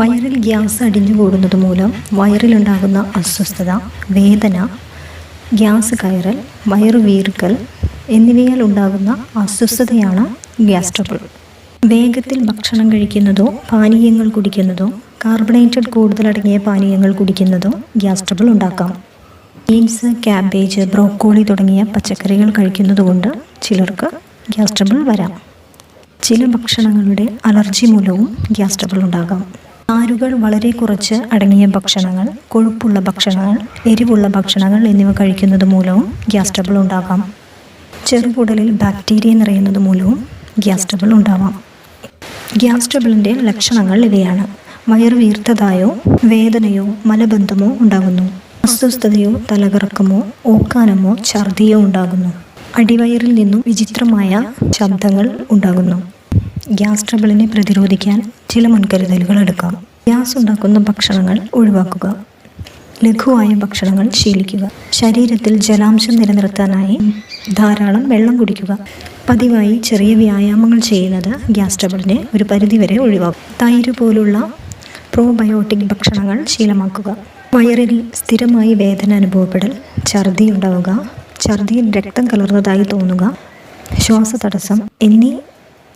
വയറിൽ ഗ്യാസ് അടിഞ്ഞു കൂടുന്നത് മൂലം വയറിലുണ്ടാകുന്ന അസ്വസ്ഥത വേദന ഗ്യാസ് കയറൽ വയറു വീർക്കൽ എന്നിവയാൽ ഉണ്ടാകുന്ന അസ്വസ്ഥതയാണ് ഗ്യാസ് ട്രബിൾ. വേഗത്തിൽ ഭക്ഷണം കഴിക്കുന്നതോ പാനീയങ്ങൾ കുടിക്കുന്നതോ കാർബണേറ്റഡ് കൂടുതലടങ്ങിയ പാനീയങ്ങൾ കുടിക്കുന്നതോ ഗ്യാസ് ട്രബിൾ ഉണ്ടാക്കാം. ബീൻസ് ക്യാബേജ് ബ്രോക്കോളി തുടങ്ങിയ പച്ചക്കറികൾ കഴിക്കുന്നതുകൊണ്ട് ചിലർക്ക് ഗ്യാസ് ട്രബിൾ വരാം. ചില ഭക്ഷണങ്ങളുടെ അലർജി മൂലവും ഗ്യാസ് ട്രബിൾ ഉണ്ടാകാം. നാരുകൾ വളരെ കുറച്ച് അടങ്ങിയ ഭക്ഷണങ്ങൾ കൊഴുപ്പുള്ള ഭക്ഷണങ്ങൾ എരിവുള്ള ഭക്ഷണങ്ങൾ എന്നിവ കഴിക്കുന്നത് മൂലവും ഗ്യാസ് ട്രബിൾ ഉണ്ടാകാം. ചെറുകുടലിൽ ബാക്ടീരിയ നിറയുന്നത് മൂലവും ഗ്യാസ് ട്രബിൾ ഉണ്ടാവാം. ഗ്യാസ് ട്രബിളിന്റെ ലക്ഷണങ്ങൾ ഇവയാണ്. വയർ വീർത്തതായോ വേദനയോ മലബന്ധമോ ഉണ്ടാകുന്നു. അസ്വസ്ഥതയോ തലകറക്കമോ ഓക്കാനമോ ഛർദിയോ ഉണ്ടാകുന്നു. അടിവയറിൽ നിന്നും വിചിത്രമായ ശബ്ദങ്ങൾ ഉണ്ടാകുന്നു. ഗ്യാസ് ട്രബിളിനെ പ്രതിരോധിക്കാൻ ചില മുൻകരുതലുകൾ എടുക്കാം. ഗ്യാസ് ഉണ്ടാക്കുന്ന ഭക്ഷണങ്ങൾ ഒഴിവാക്കുക. ലഘുവായ ഭക്ഷണങ്ങൾ ശീലിക്കുക. ശരീരത്തിൽ ജലാംശം നിലനിർത്താനായി ധാരാളം വെള്ളം കുടിക്കുക. പതിവായി ചെറിയ വ്യായാമങ്ങൾ ചെയ്യുന്നത് ഗ്യാസ് ട്രബിളിനെ ഒരു പരിധിവരെ ഒഴിവാക്കും. തൈര് പോലുള്ള പ്രോബയോട്ടിക് ഭക്ഷണങ്ങൾ ശീലമാക്കുക. വയറിൽ സ്ഥിരമായി വേദന അനുഭവപ്പെടൽ ഛർദി ഉണ്ടാവുക ഛർദിയിൽ രക്തം കലർന്നതായി തോന്നുക ശ്വാസതടസ്സം എന്നീ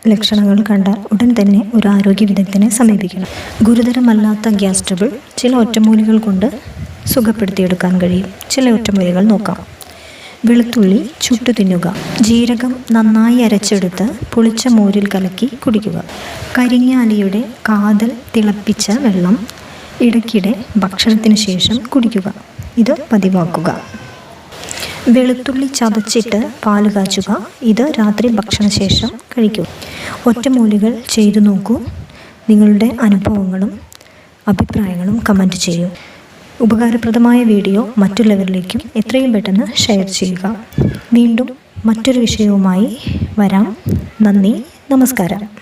ലക്ഷണങ്ങൾ കണ്ടാൽ ഉടൻ തന്നെ ഒരു ആരോഗ്യ വിദഗ്ധനെ സമീപിക്കണം. ഗുരുതരമല്ലാത്ത ഗ്യാസ് ട്രബിൾ ചില ഒറ്റമൂലികൾ കൊണ്ട് സുഖപ്പെടുത്തിയെടുക്കാൻ കഴിയും. ചില ഒറ്റമൂലികൾ നോക്കാം. വെളുത്തുള്ളി ചുട്ടു തിന്നുക. ജീരകം നന്നായി അരച്ചെടുത്ത് പുളിച്ച മോരിൽ കലക്കി കുടിക്കുക. കരിങ്ങാലിയുടെ കാതൽ തിളപ്പിച്ച വെള്ളം ഇടയ്ക്കിടെ ഭക്ഷണത്തിന് ശേഷം കുടിക്കുക. ഇത് പതിവാക്കുക. വെളുത്തുള്ളി ചതച്ചിട്ട് പാൽ കാച്ചുക. ഇത് രാത്രി ഭക്ഷണശേഷം കഴിക്കൂ. ഒറ്റമൂലികൾ ചെയ്തു നോക്കൂ. നിങ്ങളുടെ അനുഭവങ്ങളും അഭിപ്രായങ്ങളും കമന്റ് ചെയ്യൂ. ഉപകാരപ്രദമായ വീഡിയോ മറ്റുള്ളവരിലേക്കും എത്രയും പെട്ടെന്ന് ഷെയർ ചെയ്യുക. വീണ്ടും മറ്റൊരു വിഷയവുമായി വരാം. നന്ദി. നമസ്കാരം.